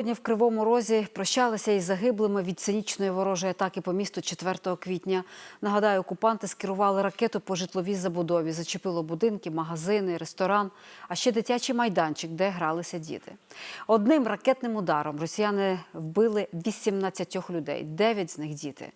Сьогодні в Кривому Розі прощалися із загиблими від цинічної ворожої атаки по місту 4 квітня. Нагадаю, окупанти скерували ракету по житловій забудові. Зачепило будинки, магазини, ресторан, а ще дитячий майданчик, де гралися діти. Одним ракетним ударом росіяни вбили 18 людей, 9 з них діти.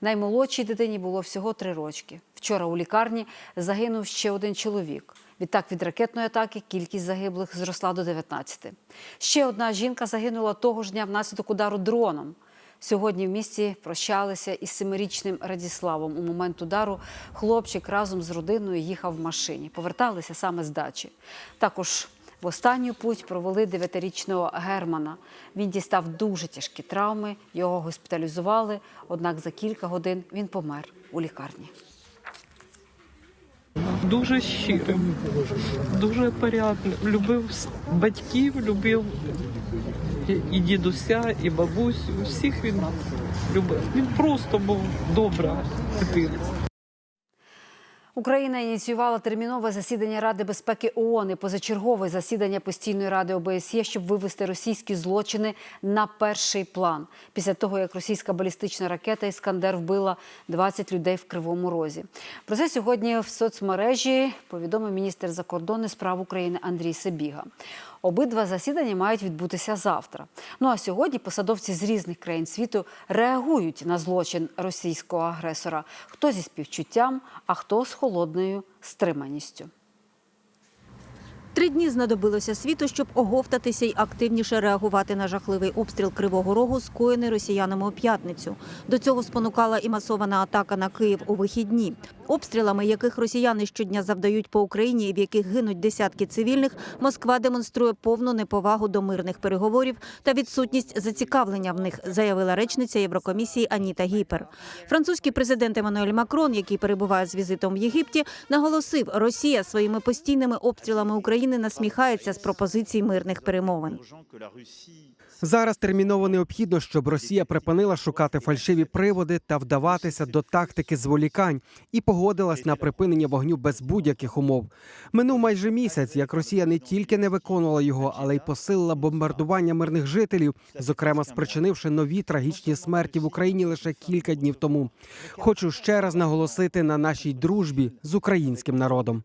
Наймолодшій дитині було всього 3 рочки. Вчора у лікарні загинув ще один чоловік. Відтак від ракетної атаки кількість загиблих зросла до 19. Ще одна жінка загинула того ж дня внаслідок удару дроном. Сьогодні в місті прощалися із семирічним Радіславом. У момент удару хлопчик разом з родиною їхав в машині. Поверталися саме з дачі. Також в останню путь провели дев'ятирічного Германа. Він дістав дуже тяжкі травми, його госпіталізували, однак за кілька годин він помер у лікарні. Дуже щирим, дуже порядним. Любив батьків, любив і- дідуся, і бабусю. Всіх він любив. Він просто був добра дитина. Україна ініціювала термінове засідання Ради безпеки ООН і позачергове засідання постійної ради ОБСЄ, щоб вивести російські злочини на перший план. Після того, як російська балістична ракета Іскандер вбила 20 людей в Кривому Розі. Про це сьогодні в соцмережі повідомив міністр закордонних справ України Андрій Себіга. Обидва засідання мають відбутися завтра. Ну а сьогодні посадовці з різних країн світу реагують на злочин російського агресора. Хто зі співчуттям, а хто з холодною стриманістю. Три дні знадобилося світу, щоб оговтатися й активніше реагувати на жахливий обстріл Кривого Рогу, скоєний росіянами у п'ятницю. До цього спонукала і масована атака на Київ у вихідні. Обстрілами, яких росіяни щодня завдають по Україні в яких гинуть десятки цивільних, Москва демонструє повну неповагу до мирних переговорів та відсутність зацікавлення в них, заявила речниця Єврокомісії Аніта Гіпер. Французький президент Еммануель Макрон, який перебуває з візитом в Єгипті, наголосив, Росія своїми постійними обстрілами України насміхається з пропозицій мирних перемовин. Зараз терміново необхідно, щоб Росія припинила шукати фальшиві приводи та вдаватися до тактики зволікань і погодилась на припинення вогню без будь-яких умов. Минув майже місяць, як Росія не тільки не виконувала його, але й посилила бомбардування мирних жителів, зокрема спричинивши нові трагічні смерті в Україні лише кілька днів тому. Хочу ще раз наголосити на нашій дружбі з українським народом.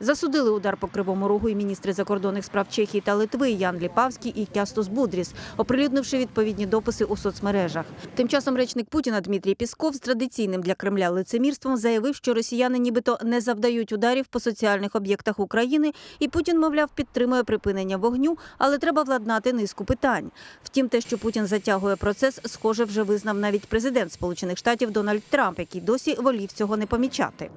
Засудили удар по Кривому Рогу і міністри закордонних справ Чехії та Литви Ян Ліпавський і Кястус Будріс, оприлюднивши відповідні дописи у соцмережах. Тим часом речник Путіна Дмитрій Пісков з традиційним для Кремля лицемірством заявив, що росіяни нібито не завдають ударів по соціальних об'єктах України, і Путін, мовляв, підтримує припинення вогню, але треба владнати низку питань. Втім, те, що Путін затягує процес, схоже, вже визнав навіть президент Сполучених Штатів Дональд Трамп, який досі волів цього не помічати.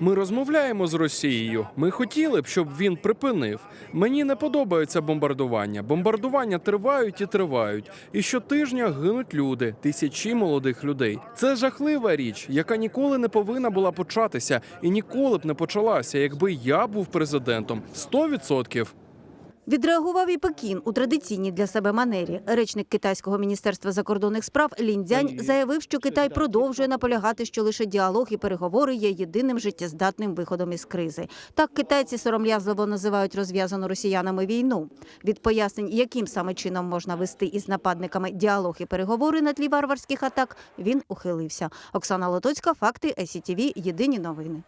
Ми розмовляємо з Росією. Ми хотіли б, щоб він припинив. Мені не подобаються бомбардування. Бомбардування тривають і тривають. І щотижня гинуть люди, тисячі молодих людей. Це жахлива річ, яка ніколи не повинна була початися і ніколи б не почалася, якби я був президентом. 100%. Відреагував і Пекін у традиційній для себе манері. Речник китайського міністерства закордонних справ Ліндзянь заявив, що Китай продовжує наполягати, що лише діалог і переговори є єдиним життєздатним виходом із кризи. Так китайці сором'язливо називають розв'язану росіянами війну. Від пояснень, яким саме чином можна вести із нападниками діалог і переговори на тлі варварських атак, він ухилився. Оксана Лотоцька, факти СІТВ, Єдині новини.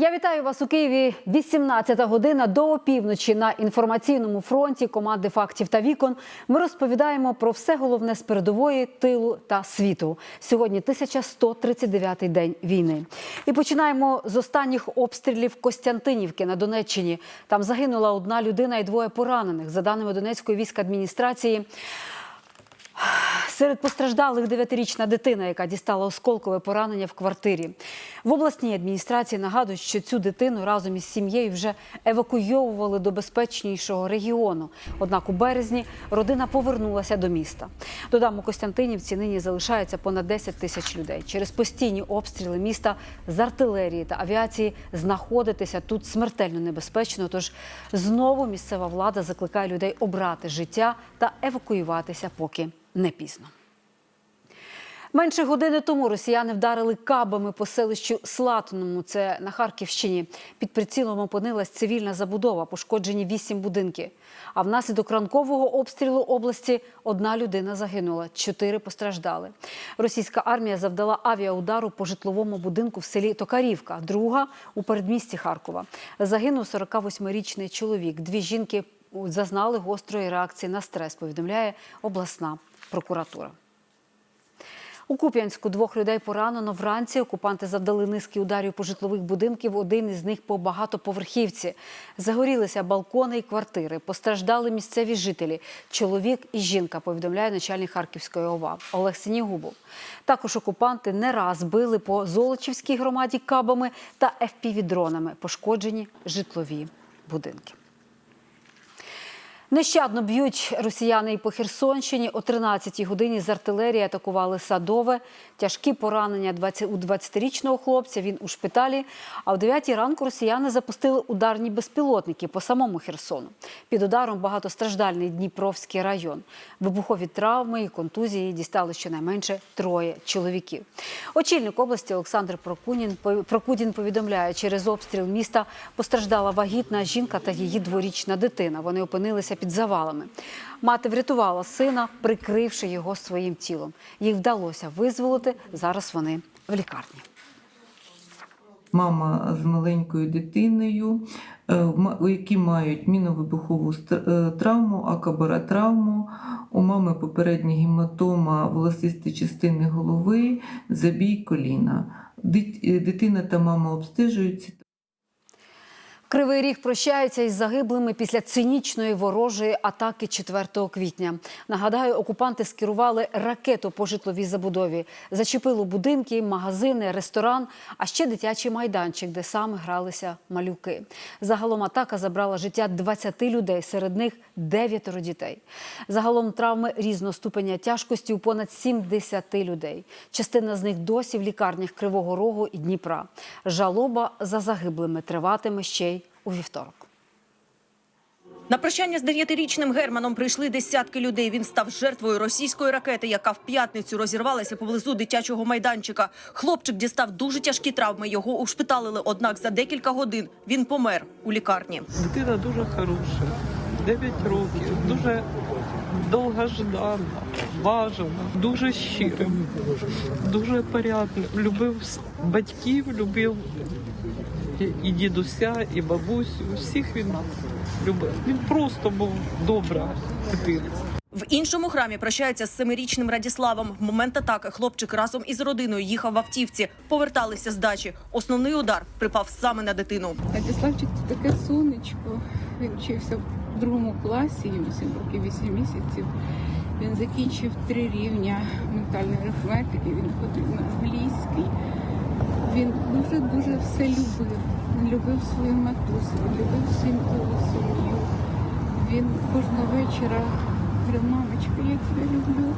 Я вітаю вас у Києві. 18 година до опівночі на інформаційному фронті команди фактів та вікон. Ми розповідаємо про все головне з передової, тилу та світу. Сьогодні 1139-й день війни. І починаємо з останніх обстрілів Костянтинівки на Донеччині. Там загинула одна людина і двоє поранених. За даними Донецької військадміністрації. Серед постраждалих дев'ятирічна дитина, яка дістала осколкове поранення в квартирі. В обласній адміністрації нагадують, що цю дитину разом із сім'єю вже евакуйовували до безпечнішого регіону. Однак у березні родина повернулася до міста. Додам, у Костянтинівці нині залишається понад 10 тисяч людей. Через постійні обстріли міста з артилерії та авіації знаходитися тут смертельно небезпечно. Тож знову місцева влада закликає людей обрати життя та евакуюватися, поки не пізно. Менше години тому росіяни вдарили кабами по селищу Слатиному, це на Харківщині. Під прицілом опинилась цивільна забудова, пошкоджені вісім будинки. А внаслідок ранкового обстрілу області одна людина загинула, чотири постраждали. Російська армія завдала авіаудару по житловому будинку в селі Токарівка, друга у передмісті Харкова. Загинув 48-річний чоловік. Дві жінки зазнали гострої реакції на стрес, повідомляє обласна прокуратура. У Куп'янську двох людей поранено вранці. Окупанти завдали низки ударів по житлових будинків. Один із них по багатоповерхівці. Загорілися балкони і квартири. Постраждали місцеві жителі. Чоловік і жінка, повідомляє начальник Харківської ОВА Олег Синігубов. Також окупанти не раз били по Золочівській громаді кабами та ФПВ-дронами. Пошкоджені житлові будинки. Нещадно б'ють росіяни і по Херсонщині. О 13-й годині з артилерії атакували Садове. Тяжкі поранення 20 у 20-річного хлопця. Він у шпиталі. А о 9-й ранку росіяни запустили ударні безпілотники по самому Херсону. Під ударом багатостраждальний Дніпровський район. Вибухові травми і контузії дістали щонайменше троє чоловіків. Очільник області Олександр Прокудін повідомляє, через обстріл міста постраждала вагітна жінка та її дворічна дитина. Вони опинилися під завалами. Мати врятувала сина, прикривши його своїм тілом. Їх вдалося визволити. Зараз вони в лікарні. мама з маленькою дитиною, е, які мають міновибухову е, травму, акабаротравму. У мами попередня гематома волосисті частини голови, забій коліна. Е, Дитина та мама обстежуються. Кривий ріг прощається із загиблими після цинічної ворожої атаки 4 квітня. Нагадаю, окупанти скерували ракету по житловій забудові. Зачепило будинки, магазини, ресторан, а ще дитячий майданчик, де саме гралися малюки. Загалом атака забрала життя 20 людей, серед них дев'ятеро дітей. Загалом травми різного ступеня тяжкості у понад 70 людей. Частина з них досі в лікарнях Кривого Рогу і Дніпра. Жалоба за загиблими триватиме ще й у вівторок. На прощання з дев'ятирічним Германом прийшли десятки людей. Він став жертвою російської ракети, яка в п'ятницю розірвалася поблизу дитячого майданчика. Хлопчик дістав дуже тяжкі травми. Його ушпиталили. Однак за декілька годин він помер у лікарні. Дитина дуже хороша, 9 років, дуже довгождана, бажана, дуже щира, дуже порядна. Любив батьків, любив і- і дідуся, і бабусю. Всіх він любив. Він просто був добра дитина. В іншому храмі прощаються з семирічним Радіславом. В момент атаки хлопчик разом із родиною їхав в автівці, поверталися з дачі. Основний удар припав саме на дитину. Радіславчик це таке сонечко. Він вчився в другому класі, йому 7 років 8 місяців. Він закінчив три рівня ментальної арифметики, він ходив на англійський. Він дуже-дуже все любив. Він любив свою матусю, він любив свою сім'ю. Він кожного вечора говорив, мамочка, я тебе люблю.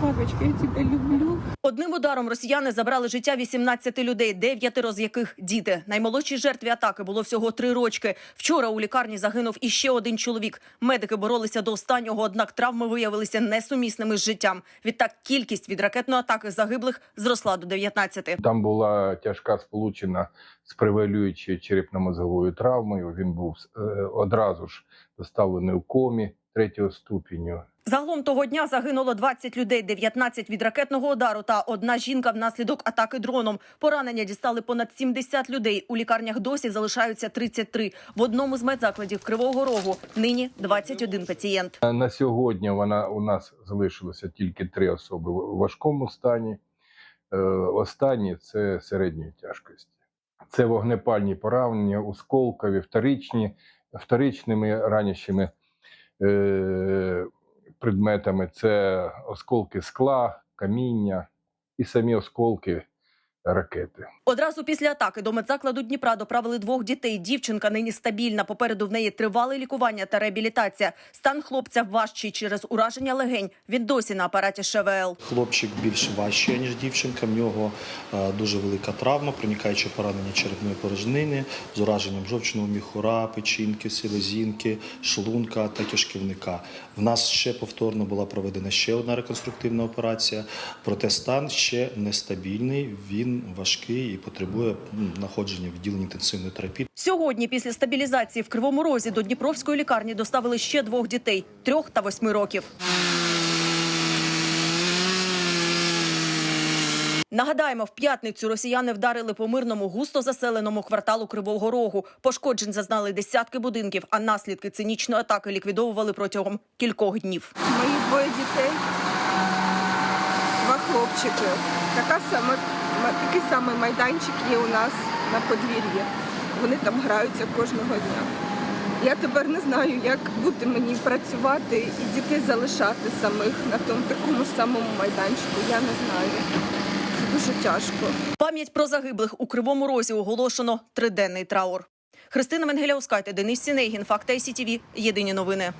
Папочка, я тебе люблю. Одним ударом росіяни забрали життя 18 людей, дев'ятеро з яких діти. Наймолодшій жертві атаки було всього три рочки. Вчора у лікарні загинув іще один чоловік. Медики боролися до останнього, однак травми виявилися несумісними з життям. Відтак кількість від ракетної атаки загиблих зросла до 19. Там була тяжка сполучена з превалюючою черепно-мозговою травмою. Він був е, одразу ж доставлений у комі третього ступеню. Загалом того дня загинуло 20 людей, 19 від ракетного удару та одна жінка внаслідок атаки дроном. Поранення дістали понад 70 людей. У лікарнях досі залишаються 33. В одному з медзакладів Кривого Рогу нині 21 пацієнт. На- На сьогодні вона у нас залишилося тільки три особи в важкому стані. Е, Останні це середньої тяжкості. Це вогнепальні поранення, осколкові, вторичні, вторичними ранящими е, предметами. Це осколки скла, каміння і самі осколки ракети. Одразу після атаки до медзакладу Дніпра доправили двох дітей. Дівчинка нині стабільна. Попереду в неї тривале лікування та реабілітація. Стан хлопця важчий через ураження легень. Він досі на апараті ШВЛ. Хлопчик більш важчий, ніж дівчинка. В нього е, дуже велика травма, проникаюче поранення черепної порожнини з ураженням жовчного міхура, печінки, селезінки, шлунка та кишківника. В нас ще повторно була проведена ще одна реконструктивна операція, проте стан ще нестабільний. Він важкий і потребує знаходження в відділенні інтенсивної терапії. Сьогодні, після стабілізації в Кривому Розі, до Дніпровської лікарні доставили ще двох дітей трьох та восьми років. Нагадаємо, в п'ятницю росіяни вдарили по мирному густо заселеному кварталу Кривого Рогу. Пошкоджень зазнали десятки будинків, а наслідки цинічної атаки ліквідовували протягом кількох днів. Мої двоє дітей, два хлопчики. Така сама, ма- такий самий майданчик є у нас на подвір'ї. Вони там граються кожного дня. Я тепер не знаю, як бути мені працювати і дітей залишати самих на тому такому самому майданчику. Я не знаю. Це дуже тяжко. Пам'ять про загиблих у Кривому Розі оголошено триденний траур. Христина Менгеляускайте, Денис Сінейгін, Факт ICTV. Єдині новини.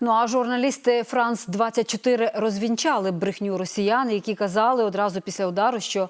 Ну а журналісти Франс 24 розвінчали брехню росіян, які казали одразу після удару, що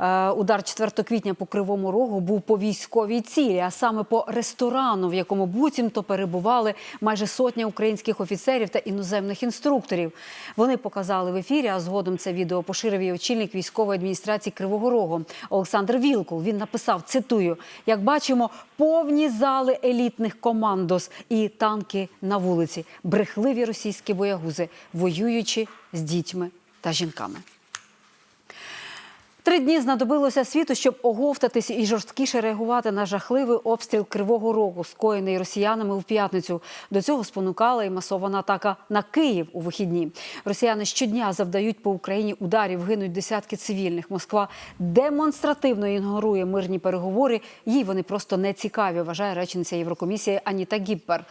е, удар 4 квітня по кривому рогу був по військовій цілі, а саме по ресторану, в якому буцімто перебували майже сотня українських офіцерів та іноземних інструкторів. Вони показали в ефірі, а згодом це відео поширив і очільник військової адміністрації Кривого Рогу Олександр Вілкул. Він написав: цитую: як бачимо, повні зали елітних командос і танки на вулиці. Брехливі російські боягузи, воюючи з дітьми та жінками. Три дні знадобилося світу, щоб оговтатись і жорсткіше реагувати на жахливий обстріл Кривого Рогу, скоєний росіянами у п'ятницю. До цього спонукала і масована атака на Київ у вихідні. Росіяни щодня завдають по Україні ударів, гинуть десятки цивільних. Москва демонстративно ігнорує мирні переговори. Їй вони просто не цікаві, вважає речниця Єврокомісії Аніта Гіппер.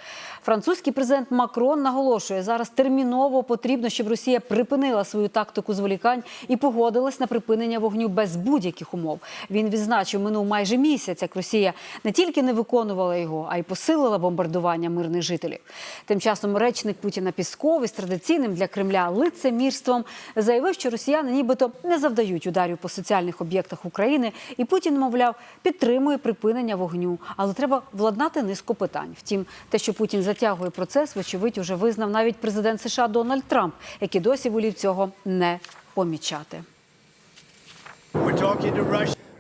Французький президент Макрон наголошує, зараз терміново потрібно, щоб Росія припинила свою тактику зволікань і погодилась на припинення вогню без будь-яких умов. Він відзначив, минув майже місяць, як Росія не тільки не виконувала його, а й посилила бомбардування мирних жителів. Тим часом речник Путіна Пісков із традиційним для Кремля лицемірством заявив, що росіяни нібито не завдають ударів по соціальних об'єктах України, і Путін, мовляв, підтримує припинення вогню. Але треба владнати низку питань. Втім, те, що Путін затягує процес, вочевидь, уже визнав навіть президент США Дональд Трамп, який досі волів цього не помічати.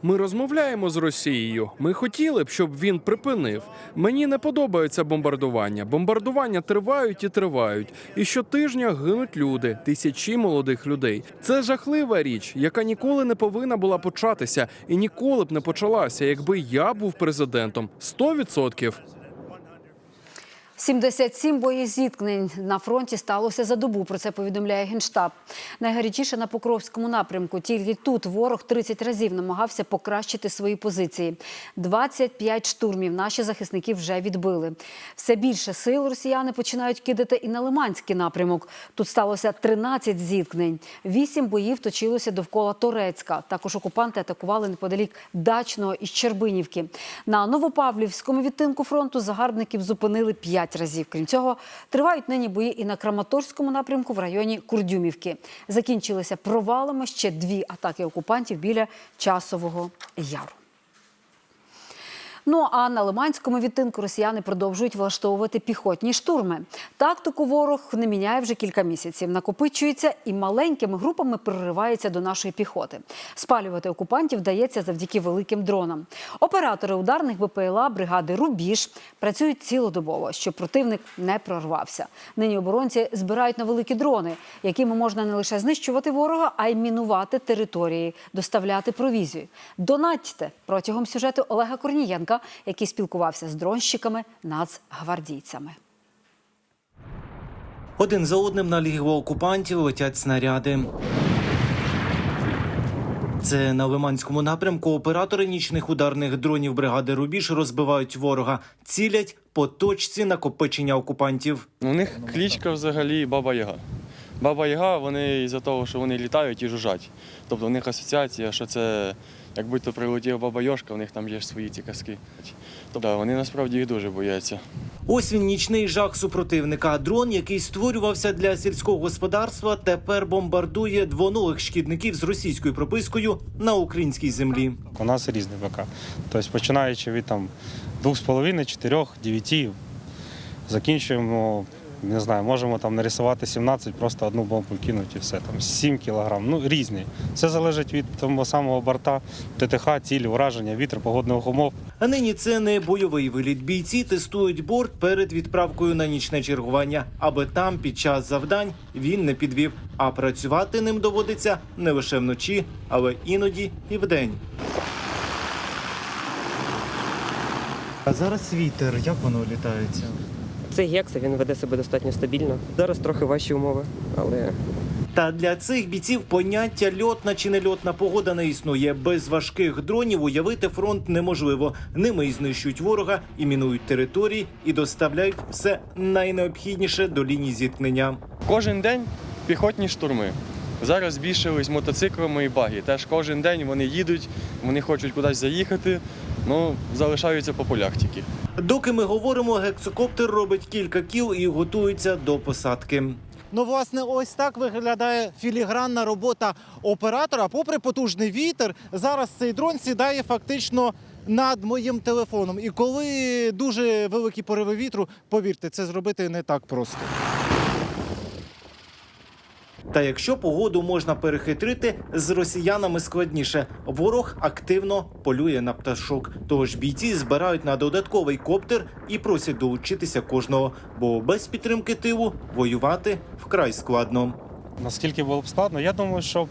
Ми розмовляємо з Росією. Ми хотіли б, щоб він припинив. Мені не подобається бомбардування. Бомбардування тривають і тривають. І щотижня гинуть люди, тисячі молодих людей. Це жахлива річ, яка ніколи не повинна була початися і ніколи б не почалася, якби я був президентом. 100%. 77 боєзіткнень на фронті сталося за добу. Про це повідомляє генштаб. Найгарячіше на Покровському напрямку. Тільки тут ворог 30 разів намагався покращити свої позиції. 25 штурмів наші захисники вже відбили. Все більше сил росіяни починають кидати і на Лиманський напрямок. Тут сталося 13 зіткнень. Вісім боїв точилося довкола Торецька. Також окупанти атакували неподалік Дачного і Щербинівки. На Новопавлівському відтинку фронту загарбників зупинили 5 разів. Крім цього, тривають нині бої і на Краматорському напрямку в районі Курдюмівки. Закінчилися провалами ще дві атаки окупантів біля Часового Яру. Ну а на Лиманському відтинку росіяни продовжують влаштовувати піхотні штурми. Тактику ворог не міняє вже кілька місяців. Накопичується і маленькими групами проривається до нашої піхоти. Спалювати окупантів вдається завдяки великим дронам. Оператори ударних БПЛА бригади Рубіж працюють цілодобово, щоб противник не прорвався. Нині оборонці збирають на великі дрони, якими можна не лише знищувати ворога, а й мінувати території, доставляти провізію. Донатьте протягом сюжету Олега Корнієнка, який спілкувався з дронщиками нацгвардійцями. Один за одним на лігво окупантів летять снаряди. Це на Лиманському напрямку оператори нічних ударних дронів бригади Рубіж розбивають ворога, цілять по точці накопичення окупантів. У них клічка взагалі Баба Яга. Баба Яга, вони із-за того, що вони літають і жужжать. Тобто у них асоціація, що це як будь-то прилетів баба Йошка, у них там є ж свої ці казки. Тобто вони насправді їх дуже бояться. Ось він нічний жах супротивника. Дрон, який створювався для сільського господарства, тепер бомбардує двоногих шкідників з російською пропискою на українській землі. У нас різні БК. Тобто починаючи від там 2,5, 4, 9, закінчуємо, не знаю, можемо там нарисувати 17, просто одну бомбу кинути і все. Там 7 кілограм. Ну, різні. Це залежить від того самого борта, ТТХ, цілі, ураження, вітер, погодних умов. А нині це не бойовий виліт. Бійці тестують борт перед відправкою на нічне чергування, аби там під час завдань він не підвів. А працювати ним доводиться не лише вночі, але іноді і вдень. А зараз вітер, як воно літається? Це гекса, він веде себе достатньо стабільно. Зараз трохи важчі умови, але Та для цих бійців поняття льотна чи нельотна погода не існує. Без важких дронів уявити фронт неможливо. Ними і знищують ворога, і мінують території, і доставляють все найнеобхідніше до лінії зіткнення. Кожен день піхотні штурми. Зараз збільшились мотоциклами і баги. Теж кожен день вони їдуть, вони хочуть кудись заїхати, ну залишаються по полях тільки. Доки ми говоримо, гексокоптер робить кілька кіл і готується до посадки. Ну, власне, ось так виглядає філігранна робота оператора. Попри потужний вітер, зараз цей дрон сідає фактично над моїм телефоном. І коли дуже великі пориви вітру, повірте, це зробити не так просто. Та якщо погоду можна перехитрити, з росіянами складніше. Ворог активно полює на пташок. Тож бійці збирають на додатковий коптер і просять долучитися кожного, бо без підтримки тилу воювати вкрай складно. Наскільки було б складно? Я думаю, що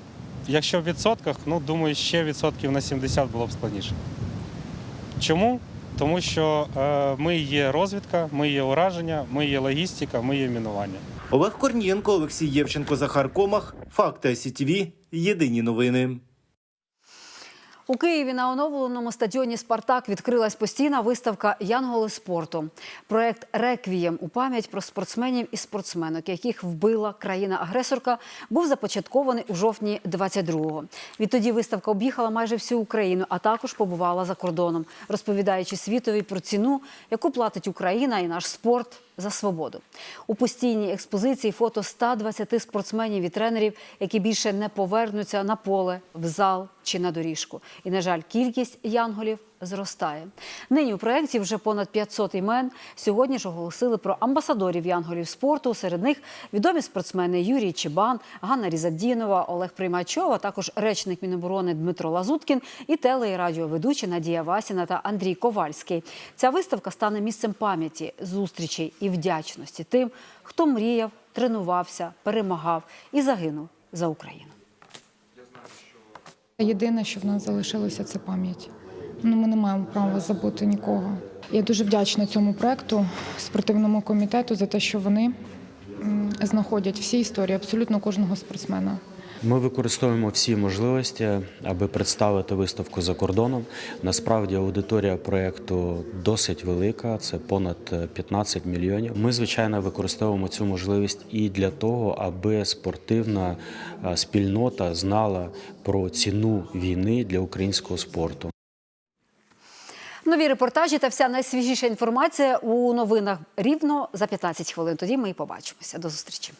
якщо в відсотках, ну думаю, ще відсотків на 70 було б складніше. Чому? Тому що е, ми є розвідка, ми є ураження, ми є логістика, ми є мінування. Олег Корнієнко, Олексій Євченко, Захар Комах, Факти СІТВ. Єдині новини. У Києві на оновленому стадіоні Спартак відкрилась постійна виставка Янголи спорту. Проект Реквієм у пам'ять про спортсменів і спортсменок, яких вбила країна-агресорка, був започаткований у жовтні 22-го. Відтоді виставка об'їхала майже всю Україну, а також побувала за кордоном, розповідаючи світові про ціну, яку платить Україна і наш спорт за свободу. У постійній експозиції фото 120 спортсменів і тренерів, які більше не повернуться на поле, в зал чи на доріжку. І, на жаль, кількість янголів зростає. Нині у проєкті вже понад 500 імен. Сьогодні ж оголосили про амбасадорів янголів спорту. Серед них відомі спортсмени Юрій Чебан, Ганна Різадінова, Олег Приймачов, а також речник Міноборони Дмитро Лазуткін і теле- і радіоведучі Надія Васіна та Андрій Ковальський. Ця виставка стане місцем пам'яті, зустрічей і вдячності тим, хто мріяв, тренувався, перемагав і загинув за Україну. єдине, що в нас залишилося, це пам'ять. Ну, ми не маємо права забути нікого. Я дуже вдячна цьому проекту, спортивному комітету за те, що вони знаходять всі історії абсолютно кожного спортсмена. Ми використовуємо всі можливості, аби представити виставку за кордоном. Насправді аудиторія проєкту досить велика, це понад 15 мільйонів. Ми, звичайно, використовуємо цю можливість і для того, аби спортивна е, спільнота знала про ціну війни для українського спорту. Нові репортажі та вся найсвіжіша інформація у новинах рівно за 15 хвилин. Тоді ми і побачимося. До зустрічі.